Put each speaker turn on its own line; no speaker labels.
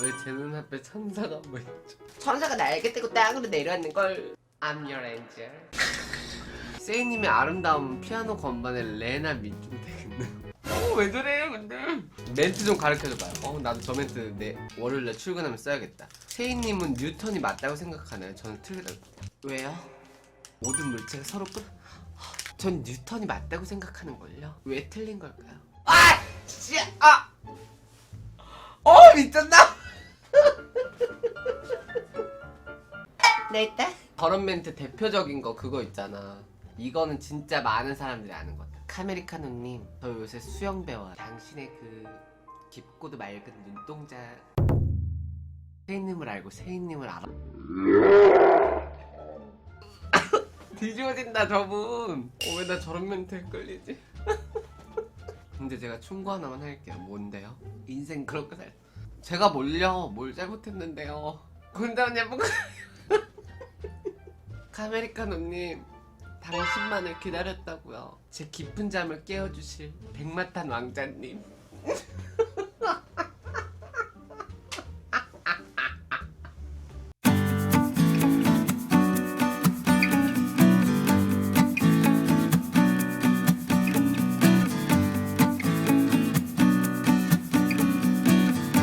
왜제 눈앞에 천사가 보이죠?
천사가 날개 떼고 땅으로 내려앉는 걸.
I'm your angel. 세이님의 아름다운 피아노 건반에 레나 밑좀 되겠네. 어, 왜 저래요, 근데? 멘트 좀 가르쳐줘봐요. 어, 나도 저 멘트 내 월요일날 출근하면 써야겠다. 세이님은 뉴턴이 맞다고 생각하나요? 저는 틀리다고. 왜요? 모든 물체가 서로 끌. 전 뉴턴이 맞다고 생각하는걸요. 왜 틀린 걸까요? 아! 씨! 아! 어, 미쳤나?
내 딸?
저런 멘트 대표적인 거 그거 있잖아. 이거는 진짜 많은 사람들이 아는 거다. 카메리카노님, 저 요새 수영 배워요. 당신의 그 깊고도 맑은 눈동자. 세인님을 알고 세인님을 알아. 뒤집어진다 저분. 어, 왜나 저런 멘트에 끌리지? 근데 제가 충고 하나만 할게요. 뭔데요? 인생 그렇게 살. 제가 뭘요? 뭘 잘못했는데요? 군다운 예쁜 거. 카메리카노님 당신만을 기다렸다고요. 제 깊은 잠을 깨워주실 백마탄 왕자님